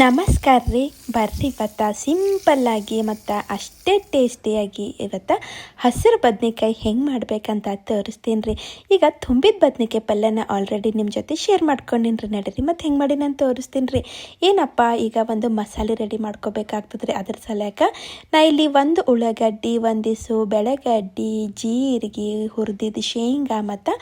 ನಮಸ್ಕಾರ ರೀ. ಬರ್ರಿ ಇವತ್ತು ಸಿಂಪಲ್ಲಾಗಿ ಮತ್ತು ಅಷ್ಟೇ ಟೇಸ್ಟಿಯಾಗಿ ಇವತ್ತು ಹಸಿರು ಬದ್ನೆಕಾಯಿ ಹೆಂಗೆ ಮಾಡ್ಬೇಕಂತ ತೋರಿಸ್ತೀನಿ ರೀ. ಈಗ ತುಂಬಿದ ಬದನೆಕಾಯಿ ಪಲ್ಯನ ಆಲ್ರೆಡಿ ನಿಮ್ಮ ಜೊತೆ ಶೇರ್ ಮಾಡ್ಕೊಂಡಿನಿ ರೀ. ನಡೀರಿ, ಮತ್ತು ಹೆಂಗೆ ಮಾಡಿ ನಾನು ತೋರಿಸ್ತೀನಿ ರೀ. ಏನಪ್ಪ ಈಗ ಒಂದು ಮಸಾಲೆ ರೆಡಿ ಮಾಡ್ಕೋಬೇಕಾಗ್ತದೆ ರೀ ಅದ್ರ ಸಲಕ ನಾ ಇಲ್ಲಿ ಒಂದು ಉಳ್ಳಾಗಡ್ಡಿ, ಒಂದಿಸು ಬೆಳಗಡ್ಡಿ, ಜೀರಿಗೆ ಹುರಿದಿದ್ದು ಶೇಂಗಾ ಮತ್ತು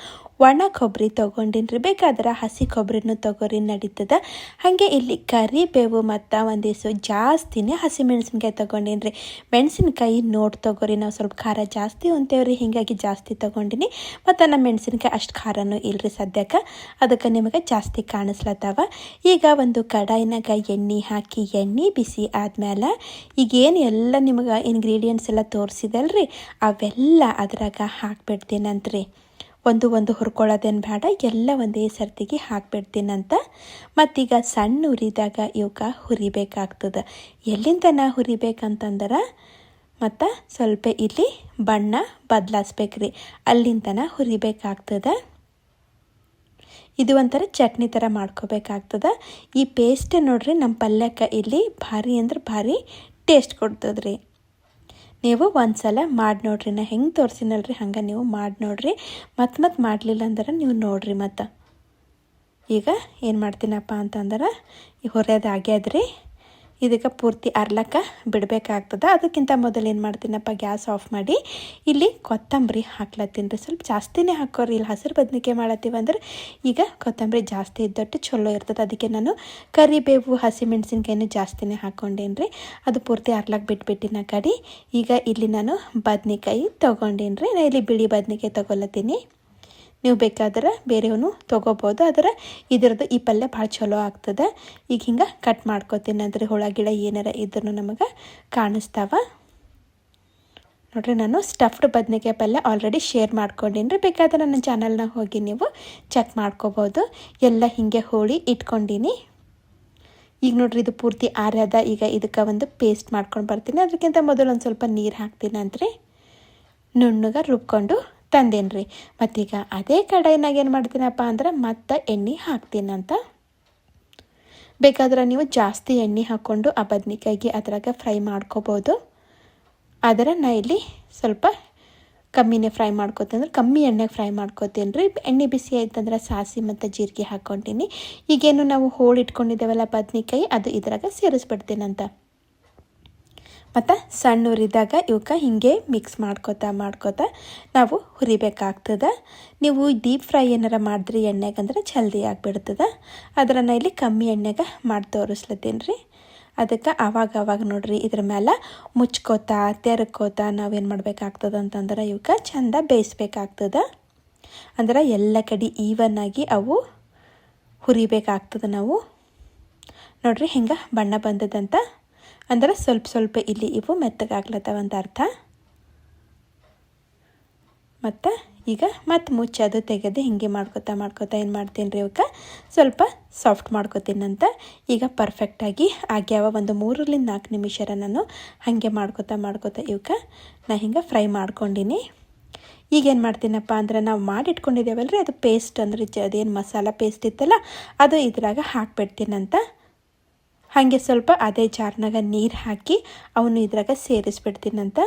ಒಣ ಕೊಬ್ಬರಿ ತೊಗೊಂಡಿನ್ರಿ. ಬೇಕಾದ್ರೆ ಹಸಿ ಕೊಬ್ಬರಿನೂ ತೊಗೊರಿ ನಡೀತದ. ಹಾಗೆ ಇಲ್ಲಿ ಕರಿಬೇವು ಮತ್ತು ಒಂದಿಷ್ಟು ಜಾಸ್ತಿನೇ ಹಸಿ ಮೆಣಸಿನ್ಕಾಯಿ ತೊಗೊಂಡಿನ್ರಿ. ಮೆಣಸಿನ್ಕಾಯಿ ನೋಡಿ ತೊಗೊರಿ, ನಾವು ಸ್ವಲ್ಪ ಖಾರ ಜಾಸ್ತಿ ಉಂತೇವ್ರಿ ಹೀಗಾಗಿ ಜಾಸ್ತಿ ತೊಗೊಂಡಿನಿ. ಮತ್ತು ನಮ್ಮ ಮೆಣಸಿನ್ಕಾಯಿ ಅಷ್ಟು ಖಾರನೂ ಇಲ್ರಿ ಸದ್ಯಕ್ಕೆ ಅದಕ್ಕೆ ನಿಮಗೆ ಜಾಸ್ತಿ ಕಾಣಿಸ್ಲತ್ತವ ಈಗ ಒಂದು ಕಡಾಯಿನಾಗ ಎಣ್ಣೆ ಹಾಕಿ, ಎಣ್ಣೆ ಬಿಸಿ ಆದ್ಮೇಲೆ ಈಗೇನು ಎಲ್ಲ ನಿಮಗೆ ಇಂಗ್ರೀಡಿಯೆಂಟ್ಸ್ ಎಲ್ಲ ತೋರಿಸಿದಲ್ರಿ? ಅವೆಲ್ಲ ಅದ್ರಾಗ ಹಾಕ್ಬಿಡ್ತೀನಂತ್ರಿ. ಒಂದು ಒಂದು ಹುರ್ಕೊಳ್ಳೋದೇನು ಬೇಡ, ಎಲ್ಲ ಒಂದೇ ಸರ್ತಿಗೆ ಹಾಕ್ಬಿಡ್ತೀನಂತ ಮತ್ತೀಗ ಸಣ್ಣ ಉರಿದಾಗ ಇವಕ್ಕೆ ಹುರಿಬೇಕಾಗ್ತದೆ. ಎಲ್ಲಿಂದ ನಾ ಹುರಿಬೇಕಂತಂದ್ರೆ? ಮತ್ತು ಸ್ವಲ್ಪ ಇಲ್ಲಿ ಬಣ್ಣ ಬದಲಾಯಿಸ್ಬೇಕ್ರಿ ಅಲ್ಲಿಂದನ ಹುರಿಬೇಕಾಗ್ತದೆ. ಇದು ಒಂಥರ ಚಟ್ನಿ ಥರ ಮಾಡ್ಕೋಬೇಕಾಗ್ತದೆ. ಈ ಪೇಸ್ಟ್ ನೋಡ್ರಿ ನಮ್ಮ ಪಲ್ಯಕ್ಕೆ ಇಲ್ಲಿ ಭಾರಿ ಅಂದ್ರೆ ಭಾರಿ ಟೇಸ್ಟ್ ಕೊಡ್ತದ್ರಿ. ನೀವು ಒಂದ್ಸಲ ಮಾಡಿ ನೋಡ್ರಿ, ನಾ ಹೆಂಗೆ ತೋರಿಸಿನಲ್ರಿ ಹಂಗೆ ನೀವು ಮಾಡಿ ನೋಡ್ರಿ. ಮತ್ತೆ ಮತ್ತೆ ಮಾಡಲಿಲ್ಲ ಅಂದ್ರೆ ನೀವು ನೋಡ್ರಿ ಮತ್ತು. ಈಗ ಏನು ಮಾಡ್ತೀನಪ್ಪ ಅಂತಂದ್ರೆ, ಈ ಹೊರೆಯೋದು ಇದಕ್ಕೆ ಪೂರ್ತಿ ಅರ್ಲಕ್ಕ ಬಿಡಬೇಕಾಗ್ತದೆ. ಅದಕ್ಕಿಂತ ಮೊದಲು ಏನು ಮಾಡ್ತೀನಪ್ಪ, ಗ್ಯಾಸ್ ಆಫ್ ಮಾಡಿ ಇಲ್ಲಿ ಕೊತ್ತಂಬರಿ ಹಾಕ್ಲತ್ತೀನಿ ರೀ. ಸ್ವಲ್ಪ ಜಾಸ್ತಿನೇ ಹಾಕೋರಿ, ಇಲ್ಲಿ ಹಸಿರು ಬದ್ನಿಕಾಯಿ ಮಾಡತ್ತೀವಿ ಅಂದ್ರೆ ಈಗ ಕೊತ್ತಂಬರಿ ಜಾಸ್ತಿ ಇದ್ದಟ್ಟು ಚಲೋ ಇರ್ತದೆ. ಅದಕ್ಕೆ ನಾನು ಕರಿಬೇವು, ಹಸಿಮೆಣ್ಸಿನ್ಕಾಯಿನೂ ಜಾಸ್ತಿನೇ ಹಾಕ್ಕೊಂಡೇನಿ ರೀ. ಅದು ಪೂರ್ತಿ ಅರ್ಲಕ್ಕ ಬಿಟ್ಬಿಟ್ಟಿನ ಕಡಿ. ಈಗ ಇಲ್ಲಿ ನಾನು ಬದ್ನಿಕಾಯಿ ತೊಗೊಂಡೇನಿ ರೀ. ನಾನು ಇಲ್ಲಿ ಬಿಳಿ ಬದ್ನಿಕಾಯಿ ತೊಗೊಲತ್ತೀನಿ. ನೀವು ಬೇಕಾದ್ರೆ ಬೇರೆಯವನು ತೊಗೋಬೋದು. ಆದರೆ ಇದರದ್ದು ಈ ಪಲ್ಯ ಭಾಳ ಚಲೋ ಆಗ್ತದೆ. ಈಗ ಹಿಂಗೆ ಕಟ್ ಮಾಡ್ಕೋತೀನಿ. ಅಂದರೆ ಹುಳ ಗಿಡ ಏನಾರ ಇದ್ರೂ ನಮಗೆ ಕಾಣಿಸ್ತಾವ. ನೋಡ್ರಿ, ನಾನು ಸ್ಟಫ್ಡ್ ಬದನೆಕಾಯಿ ಪಲ್ಯ ಆಲ್ರೆಡಿ ಶೇರ್ ಮಾಡ್ಕೊಂಡೀನಿ ರೀ. ಬೇಕಾದ್ರೆ ನನ್ನ ಚಾನಲ್ನ ಹೋಗಿ ನೀವು ಚೆಕ್ ಮಾಡ್ಕೋಬೋದು. ಎಲ್ಲ ಹಿಂಗೆ ಹೋಳಿ ಇಟ್ಕೊಂಡೀನಿ. ಈಗ ನೋಡ್ರಿ, ಇದು ಪೂರ್ತಿ ಆರ್ಯದ. ಈಗ ಇದಕ್ಕೆ ಒಂದು ಪೇಸ್ಟ್ ಮಾಡ್ಕೊಂಡು ಬರ್ತೀನಿ. ಅದಕ್ಕಿಂತ ಮೊದಲು ಒಂದು ಸ್ವಲ್ಪ ನೀರು ಹಾಕ್ತೀನಿ ಅಂತ್ರಿ. ನುಣ್ಣಗೆ ರುಬ್ಕೊಂಡು ತಂದೇನಿ ರೀ ಮತ್ತೀಗ ಅದೇ ಕಡಾಯಿನಾಗ ಏನು ಮಾಡ್ತೀನಪ್ಪ ಅಂದ್ರೆ ಮತ್ತೆ ಎಣ್ಣೆ ಹಾಕ್ತೀನಂತ. ಬೇಕಾದ್ರೆ ನೀವು ಜಾಸ್ತಿ ಎಣ್ಣೆ ಹಾಕ್ಕೊಂಡು ಆ ಬದ್ನಿಕಾಯಿಗೆ ಅದ್ರಾಗ ಫ್ರೈ ಮಾಡ್ಕೋಬೋದು. ಆದರೆ ನಾ ಇಲ್ಲಿ ಸ್ವಲ್ಪ ಕಮ್ಮಿನೇ ಫ್ರೈ ಮಾಡ್ಕೋತೀನಿ ಅಂದ್ರೆ ಕಮ್ಮಿ ಎಣ್ಣೆಗೆ ಫ್ರೈ ಮಾಡ್ಕೋತೀನಿ ರೀ ಎಣ್ಣೆ ಬಿಸಿ ಆಯ್ತಂದ್ರೆ ಸಾಸಿ ಮತ್ತು ಜೀರಿಗೆ ಹಾಕ್ಕೊಂತೀನಿ. ಈಗೇನು ನಾವು ಹೋಳು ಇಟ್ಕೊಂಡಿದ್ದೇವಲ್ಲ ಬದ್ನಿಕಾಯಿ, ಅದು ಇದ್ರಾಗ ಸೇರಿಸ್ಬಿಡ್ತೀನಂತ. ಮತ್ತು ಸಣ್ಣ ಹುರಿದಾಗ ಇವಕ್ಕೆ ಹೀಗೆ ಮಿಕ್ಸ್ ಮಾಡ್ಕೋತಾ ಮಾಡ್ಕೋತಾ ನಾವು ಹುರಿಬೇಕಾಗ್ತದೆ. ನೀವು ಡೀಪ್ ಫ್ರೈ ಏನಾರ ಮಾಡಿದ್ರಿ ಎಣ್ಣೆಗಂದ್ರೆ ಜಲ್ದಿ ಆಗಿಬಿಡ್ತದೆ. ಅದರನ್ನು ಇಲ್ಲಿ ಕಮ್ಮಿ ಎಣ್ಣೆಗೆ ಮಾಡಿ ತೋರಿಸ್ಲತ್ತೀನಿ ರೀ ಅದಕ್ಕೆ ಆವಾಗ ಅವಾಗ ನೋಡ್ರಿ ಇದ್ರ ಮೇಲೆ ಮುಚ್ಕೋತಾ, ತೆರ್ಕೋತಾ ನಾವೇನು ಮಾಡಬೇಕಾಗ್ತದೆ ಅಂತಂದ್ರೆ ಇವಕ್ಕೆ ಚಂದ ಬೇಯಿಸ್ಬೇಕಾಗ್ತದೆ. ಅಂದ್ರೆ ಎಲ್ಲ ಕಡೆ ಈವನ್ ಆಗಿ ಅವು ಹುರಿಬೇಕಾಗ್ತದೆ ನಾವು. ನೋಡ್ರಿ ಹಿಂಗೆ ಬಣ್ಣ ಬಂದದಂತ. ಅಂದ್ರೆ ಸ್ವಲ್ಪ ಸ್ವಲ್ಪ ಇಲ್ಲಿ ಇವು ಮೆತ್ತಗಾಗ್ಲತ್ತವಂತ ಅರ್ಥ? ಮತ್ತು ಈಗ ಮತ್ತೆ ಮುಚ್ಚೋದು ತೆಗೆದು ಹಿಂಗೆ ಮಾಡ್ಕೊತಾ ಮಾಡ್ಕೊತಾ ಏನು ಮಾಡ್ತೀನಿ ರೀ ಇವಕ್ಕೆ ಸ್ವಲ್ಪ ಸಾಫ್ಟ್ ಮಾಡ್ಕೋತೀನಂತ. ಈಗ ಪರ್ಫೆಕ್ಟಾಗಿ ಆಗ್ಯಾವ ಒಂದು ಮೂರರಿಂದ ನಾಲ್ಕು ನಿಮಿಷರ ನಾನು ಹಾಗೆ ಮಾಡ್ಕೋತಾ ಮಾಡ್ಕೋತಾ ಇವಕ್ಕೆ ನಾ ಹಿಂಗೆ ಫ್ರೈ ಮಾಡ್ಕೊಂಡಿನಿ. ಈಗೇನು ಮಾಡ್ತೀನಪ್ಪ ಅಂದ್ರೆ ನಾವು ಮಾಡಿಟ್ಕೊಂಡಿದ್ದೇವಲ್ಲ ರೀ ಅದು ಪೇಸ್ಟ್ ಅಂದ್ರೆ ಅದೇನು ಮಸಾಲ ಪೇಸ್ಟ್ ಇತ್ತಲ್ಲ ಅದು ಇದ್ರಾಗ ಹಾಕ್ಬಿಡ್ತೀನಂತ. ಹಾಗೆ ಸ್ವಲ್ಪ ಅದೇ ಜಾರ್ನಾಗ ನೀರು ಹಾಕಿ ಅವನು ಇದ್ರಾಗ ಸೇರಿಸ್ಬಿಡ್ತೀನಂತ.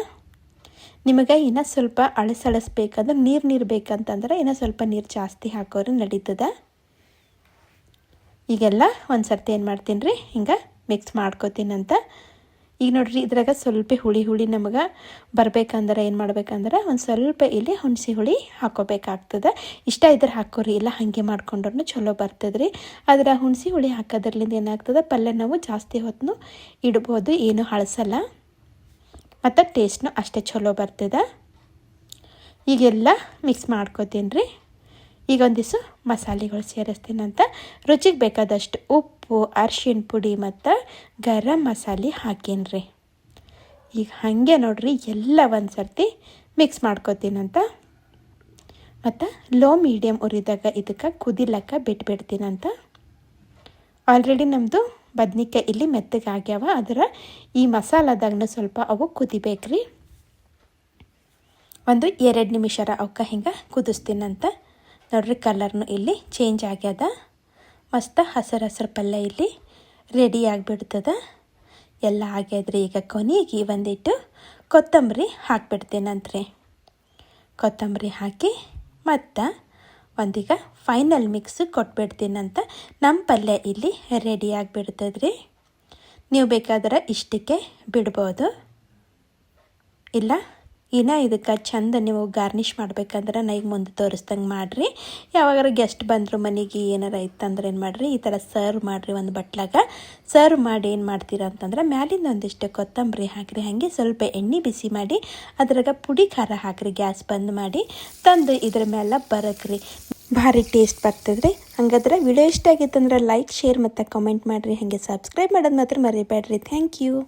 ನಿಮಗೆ ಇನ್ನು ಸ್ವಲ್ಪ ಅಳಸಳಿಸ್ಬೇಕಂದ್ರೆ ನೀರು ನೀರು ಬೇಕಂತಂದ್ರೆ ಇನ್ನೂ ಸ್ವಲ್ಪ ನೀರು ಜಾಸ್ತಿ ಹಾಕೋರು ನಡೀತದ. ಈಗೆಲ್ಲ ಒಂದು ಸರ್ತಿ ಏನು ಮಾಡ್ತೀನಿ ರೀ, ಹಿಂಗೆ ಮಿಕ್ಸ್ ಮಾಡ್ಕೋತೀನಂತ. ಈಗ ನೋಡ್ರಿ, ಇದ್ರಾಗ ಸ್ವಲ್ಪ ಹುಳಿ ಹುಳಿ ನಮಗೆ ಬರ್ಬೇಕಂದ್ರೆ ಏನು ಮಾಡ್ಬೇಕಂದ್ರೆ ಒಂದು ಸ್ವಲ್ಪ ಇಲ್ಲಿ ಹುಣಸೆ ಹುಳಿ ಹಾಕೋಬೇಕಾಗ್ತದೆ. ಇಷ್ಟ ಇದ್ರೆ ಹಾಕೋರಿ, ಇಲ್ಲ ಹಾಗೆ ಮಾಡ್ಕೊಂಡ್ರೂ ಚಲೋ ಬರ್ತದ್ರಿ. ರೀ ಆದರೆ ಹುಣಸಿ ಹುಳಿ ಹಾಕೋದ್ರಲ್ಲಿಂದ ಏನಾಗ್ತದೆ, ಪಲ್ಯ ನಾವು ಜಾಸ್ತಿ ಹೊತ್ತು ಇಡ್ಬೋದು, ಏನು ಹಳಸಲ್ಲ. ಮತ್ತು ಟೇಸ್ಟ್ನು ಅಷ್ಟೇ ಚಲೋ ಬರ್ತದೆ. ಈಗೆಲ್ಲ ಮಿಕ್ಸ್ ಮಾಡ್ಕೋತೀನಿ ರೀ ಈಗ ಒಂದಿಷ್ಟು ಮಸಾಲೆಗಳು ಸೇರಿಸ್ತೀನಂತ ರುಚಿಗೆ ಬೇಕಾದಷ್ಟು ಉಪ್ಪು ಅರ್ಶಿಣ ಪುಡಿ ಮತ್ತು ಗರಂ ಮಸಾಲೆ ಹಾಕೀನಿ ಈಗ ಹಾಗೆ ನೋಡ್ರಿ ಎಲ್ಲ ಒಂದು ಸರ್ತಿ ಮಿಕ್ಸ್ ಮಾಡ್ಕೋತೀನಂತ ಮತ್ತು ಲೋ ಮೀಡಿಯಮ್ ಉರಿದಾಗ ಇದಕ್ಕೆ ಕುದಿಲಕ್ಕ ಬಿಟ್ಬಿಡ್ತೀನಂತ ಆಲ್ರೆಡಿ ನಮ್ಮದು ಬದ್ನಿಕಾಯಿ ಇಲ್ಲಿ ಮೆತ್ತಗೆ ಆಗ್ಯಾವ. ಅದರ ಈ ಮಸಾಲದಾಗನ ಸ್ವಲ್ಪ ಅವು ಕುದಿಬೇಕ್ರಿ. ಒಂದು ಎರಡು ನಿಮಿಷರ ಅವಕ್ಕ ಹಿಂಗೆ ಕುದಿಸ್ತೀನಂತ ನೋಡ್ರಿ ಕಲರ್ನು ಇಲ್ಲಿ ಚೇಂಜ್ ಆಗ್ಯದ. ಮಸ್ತ ಹಸಿರು ಹಸಿರು ಪಲ್ಯ ಇಲ್ಲಿ ರೆಡಿ ಆಗಿಬಿಡ್ತದೆ. ಎಲ್ಲ ಆಗ್ಯದ್ರಿ ಈಗ ಕೊನೆಗೆ ಒಂದಿಟ್ಟು ಕೊತ್ತಂಬರಿ ಹಾಕ್ಬಿಡ್ತೀನಂತ್ರಿ ಕೊತ್ತಂಬರಿ ಹಾಕಿ ಮತ್ತು ಒಂದೀಗ ಫೈನಲ್ ಮಿಕ್ಸ್ ಕೊಟ್ಬಿಡ್ತೀನಂತ ನಮ್ಮ ಪಲ್ಯ ಇಲ್ಲಿ ರೆಡಿ ಆಗಿಬಿಡ್ತದ್ರಿ. ನೀವು ಬೇಕಾದ್ರೆ ಇಷ್ಟಕ್ಕೆ ಬಿಡ್ಬೋದು. ಇಲ್ಲ? ಇನ್ನು ಇದಕ್ಕೆ ಚಂದ ನೀವು ಗಾರ್ನಿಷ್ ಮಾಡ್ಬೇಕಂದ್ರೆ ನಾ ಈಗ ಮುಂದೆ ತೋರಿಸ್ದಂಗೆ ಮಾಡಿರಿ. ಯಾವಾಗಾರ ಗೆಸ್ಟ್ ಬಂದರು ಮನೆಗೆ ಏನಾರ ಇತ್ತಂದ್ರೆ ಏನು ಮಾಡಿರಿ? ಈ ಥರ ಸರ್ವ್ ಮಾಡಿರಿ ಒಂದು ಬಟ್ಲಾಗ. ಸರ್ವ್ ಮಾಡಿ ಏನು ಮಾಡ್ತೀರಾ ಅಂತಂದ್ರೆ ಮ್ಯಾಲಿಂದ ಒಂದಿಷ್ಟು ಕೊತ್ತಂಬರಿ ಹಾಕಿರಿ. ಹಾಗೆ ಸ್ವಲ್ಪ ಎಣ್ಣೆ ಬಿಸಿ ಮಾಡಿ ಅದ್ರಾಗ ಪುಡಿ ಖಾರ ಹಾಕಿರಿ, ಗ್ಯಾಸ್ ಬಂದ್ ಮಾಡಿ ತಂದು ಇದ್ರ ಮೇಲೆ ಬರಕ್ರಿ. ಭಾರಿ ಟೇಸ್ಟ್ ಬರ್ತದ್ರಿ. ಹಂಗಾದ್ರೆ ವಿಡಿಯೋ ಇಷ್ಟ ಆಗಿತ್ತಂದ್ರೆ ಲೈಕ್ ಶೇರ್ ಮತ್ತು ಕಮೆಂಟ್ ಮಾಡಿರಿ. ಹಾಗೆ ಸಬ್ಸ್ಕ್ರೈಬ್ ಮಾಡೋದು ಮಾತ್ರ ಮರಿಬೇಡ್ರಿ. Thank you